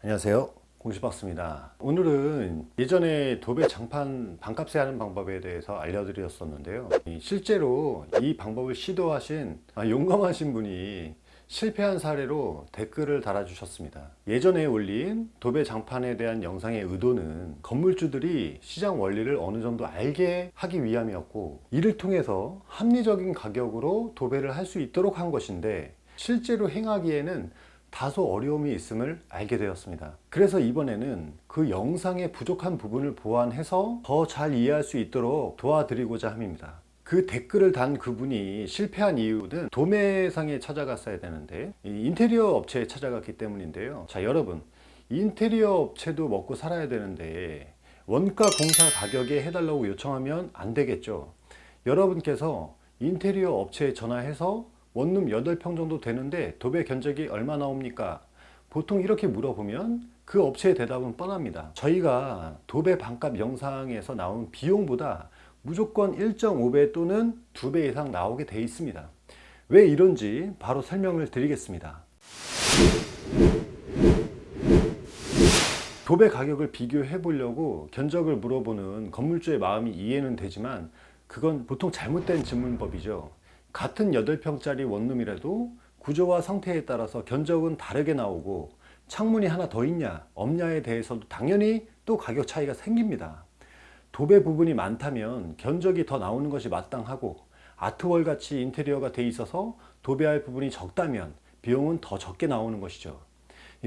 안녕하세요. 공시박스입니다. 오늘은 예전에 도배 장판 반값에 하는 방법에 대해서 알려드렸었는데요. 이 실제로 이 방법을 시도하신 아, 용감하신 분이 실패한 사례로 댓글을 달아주셨습니다. 예전에 올린 도배 장판에 대한 영상의 의도는 건물주들이 시장 원리를 어느 정도 알게 하기 위함이었고 이를 통해서 합리적인 가격으로 도배를 할 수 있도록 한 것인데 실제로 행하기에는 다소 어려움이 있음을 알게 되었습니다. 그래서 이번에는 그 영상의 부족한 부분을 보완해서 더 잘 이해할 수 있도록 도와드리고자 합니다. 그 댓글을 단 그분이 실패한 이유는 도매상에 찾아갔어야 되는데 이 인테리어 업체에 찾아갔기 때문인데요. 자, 여러분. 인테리어 업체도 먹고 살아야 되는데 원가 공사 가격에 해달라고 요청하면 안 되겠죠. 여러분께서 인테리어 업체에 전화해서 원룸 8평 정도 되는데 도배 견적이 얼마 나옵니까? 보통 이렇게 물어보면 그 업체의 대답은 뻔합니다. 저희가 도배 반값 영상에서 나온 비용보다 무조건 1.5배 또는 2배 이상 나오게 돼 있습니다. 왜 이런지 바로 설명을 드리겠습니다. 도배 가격을 비교해 보려고 견적을 물어보는 건물주의 마음이 이해는 되지만 그건 보통 잘못된 질문법이죠. 같은 8평짜리 원룸이라도 구조와 상태에 따라서 견적은 다르게 나오고 창문이 하나 더 있냐 없냐에 대해서도 당연히 또 가격 차이가 생깁니다. 도배 부분이 많다면 견적이 더 나오는 것이 마땅하고 아트월 같이 인테리어가 돼 있어서 도배할 부분이 적다면 비용은 더 적게 나오는 것이죠.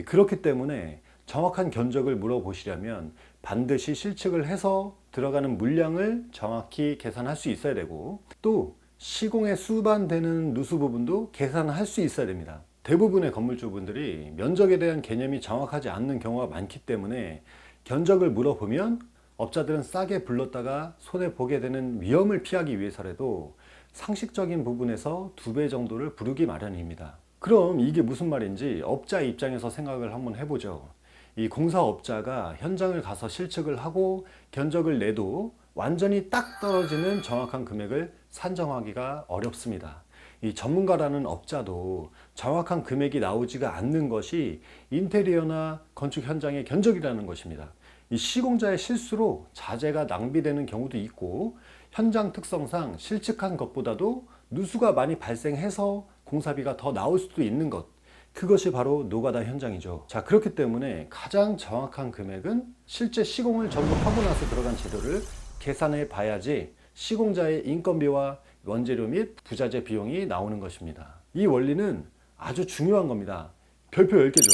그렇기 때문에 정확한 견적을 물어보시려면 반드시 실측을 해서 들어가는 물량을 정확히 계산할 수 있어야 되고 또 시공에 수반되는 누수 부분도 계산할 수 있어야 됩니다. 대부분의 건물주분들이 면적에 대한 개념이 정확하지 않는 경우가 많기 때문에 견적을 물어보면 업자들은 싸게 불렀다가 손해 보게 되는 위험을 피하기 위해서라도 상식적인 부분에서 두 배 정도를 부르기 마련입니다. 그럼 이게 무슨 말인지 업자 입장에서 생각을 한번 해보죠. 이 공사업자가 현장을 가서 실측을 하고 견적을 내도 완전히 딱 떨어지는 정확한 금액을 산정하기가 어렵습니다. 이 전문가라는 업자도 정확한 금액이 나오지가 않는 것이 인테리어나 건축 현장의 견적이라는 것입니다. 이 시공자의 실수로 자재가 낭비되는 경우도 있고 현장 특성상 실측한 것보다도 누수가 많이 발생해서 공사비가 더 나올 수도 있는 것 그것이 바로 노가다 현장이죠. 자, 그렇기 때문에 가장 정확한 금액은 실제 시공을 전부 하고 나서 들어간 재료를 계산해 봐야지 시공자의 인건비와 원재료 및 부자재 비용이 나오는 것입니다. 이 원리는 아주 중요한 겁니다. 별표 10개죠.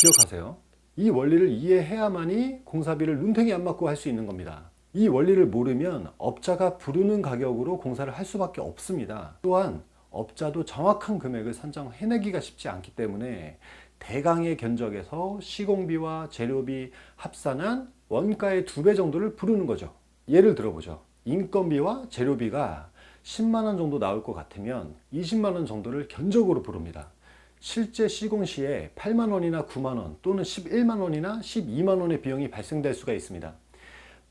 기억하세요. 이 원리를 이해해야만이 공사비를 눈탱이 안 맞고 할 수 있는 겁니다. 이 원리를 모르면 업자가 부르는 가격으로 공사를 할 수밖에 없습니다. 또한 업자도 정확한 금액을 산정해내기가 쉽지 않기 때문에 대강의 견적에서 시공비와 재료비 합산한 원가의 두 배 정도를 부르는 거죠. 예를 들어보죠. 인건비와 재료비가 10만 원 정도 나올 것 같으면 20만 원 정도를 견적으로 부릅니다. 실제 시공 시에 8만 원이나 9만 원 또는 11만 원이나 12만 원의 비용이 발생될 수가 있습니다.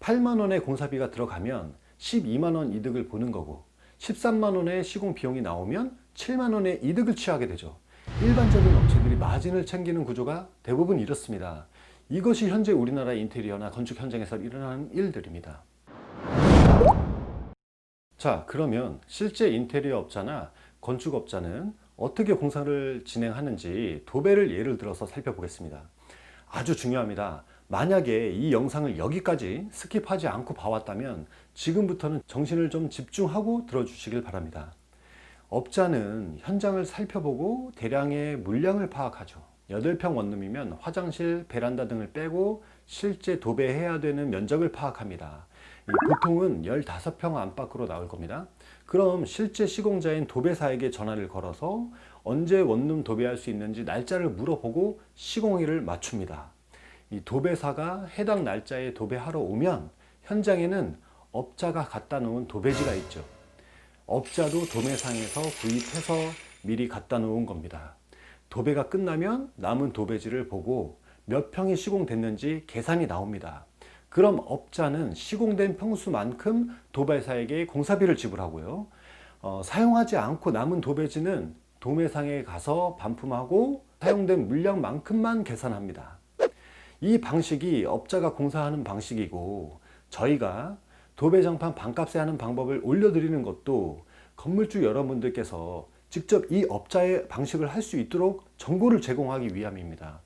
8만 원의 공사비가 들어가면 12만 원 이득을 보는 거고 13만 원의 시공 비용이 나오면 7만 원의 이득을 취하게 되죠. 일반적인 업체들이 마진을 챙기는 구조가 대부분 이렇습니다. 이것이 현재 우리나라 인테리어나 건축 현장에서 일어나는 일들입니다. 자, 그러면 실제 인테리어 업자나 건축 업자는 어떻게 공사를 진행하는지 도배를 예를 들어서 살펴보겠습니다. 아주 중요합니다. 만약에 이 영상을 여기까지 스킵하지 않고 봐왔다면 지금부터는 정신을 좀 집중하고 들어주시길 바랍니다. 업자는 현장을 살펴보고 대량의 물량을 파악하죠. 8평 원룸이면 화장실, 베란다 등을 빼고 실제 도배해야 되는 면적을 파악합니다. 보통은 15평 안팎으로 나올 겁니다. 그럼 실제 시공자인 도배사에게 전화를 걸어서 언제 원룸 도배할 수 있는지 날짜를 물어보고 시공일을 맞춥니다. 이 도배사가 해당 날짜에 도배하러 오면 현장에는 업자가 갖다 놓은 도배지가 있죠. 업자도 도매상에서 구입해서 미리 갖다 놓은 겁니다. 도배가 끝나면 남은 도배지를 보고 몇 평이 시공됐는지 계산이 나옵니다. 그럼 업자는 시공된 평수만큼 도배사에게 공사비를 지불하고요. 어, 사용하지 않고 남은 도배지는 도매상에 가서 반품하고 사용된 물량만큼만 계산합니다. 이 방식이 업자가 공사하는 방식이고 저희가 도배장판 반값에 하는 방법을 올려드리는 것도 건물주 여러분들께서 직접 이 업자의 방식을 할 수 있도록 정보를 제공하기 위함입니다.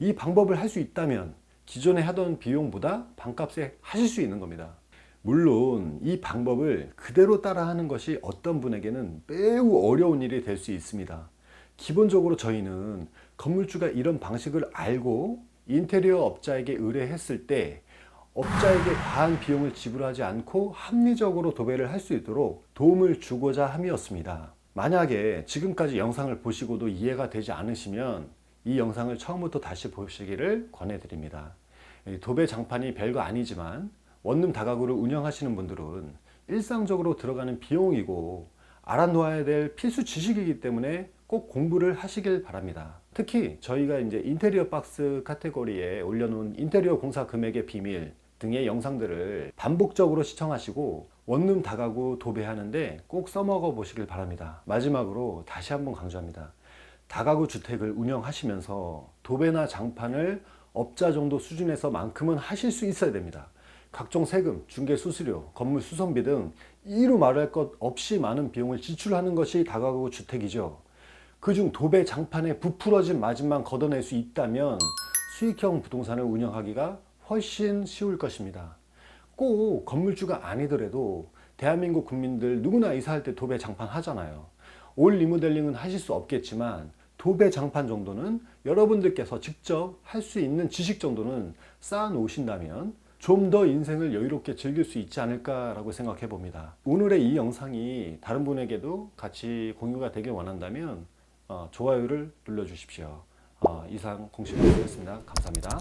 이 방법을 할 수 있다면 기존에 하던 비용보다 반값에 하실 수 있는 겁니다. 물론 이 방법을 그대로 따라하는 것이 어떤 분에게는 매우 어려운 일이 될 수 있습니다. 기본적으로 저희는 건물주가 이런 방식을 알고 인테리어 업자에게 의뢰했을 때 업자에게 과한 비용을 지불하지 않고 합리적으로 도배를 할 수 있도록 도움을 주고자 함이었습니다. 만약에 지금까지 영상을 보시고도 이해가 되지 않으시면 이 영상을 처음부터 다시 보시기를 권해드립니다. 이 도배 장판이 별거 아니지만 원룸 다가구를 운영하시는 분들은 일상적으로 들어가는 비용이고 알아놓아야 될 필수 지식이기 때문에 꼭 공부를 하시길 바랍니다. 특히 저희가 이제 인테리어 박스 카테고리에 올려놓은 인테리어 공사 금액의 비밀 등의 영상들을 반복적으로 시청하시고 원룸 다가구 도배하는데 꼭 써먹어 보시길 바랍니다. 마지막으로 다시 한번 강조합니다. 다가구 주택을 운영하시면서 도배나 장판을 업자 정도 수준에서만큼은 하실 수 있어야 됩니다. 각종 세금, 중개 수수료, 건물 수선비 등 이루 말할 것 없이 많은 비용을 지출하는 것이 다가구 주택이죠. 그중 도배 장판에 부풀어진 마진만 걷어낼 수 있다면 수익형 부동산을 운영하기가 훨씬 쉬울 것입니다. 꼭 건물주가 아니더라도 대한민국 국민들 누구나 이사할 때 도배 장판 하잖아요. 올 리모델링은 하실 수 없겠지만 도배 장판 정도는 여러분들께서 직접 할 수 있는 지식 정도는 쌓아 놓으신다면 좀 더 인생을 여유롭게 즐길 수 있지 않을까라고 생각해 봅니다. 오늘의 이 영상이 다른 분에게도 같이 공유가 되길 원한다면 어, 좋아요를 눌러주십시오. 어, 이상 공식이었습니다. 감사합니다.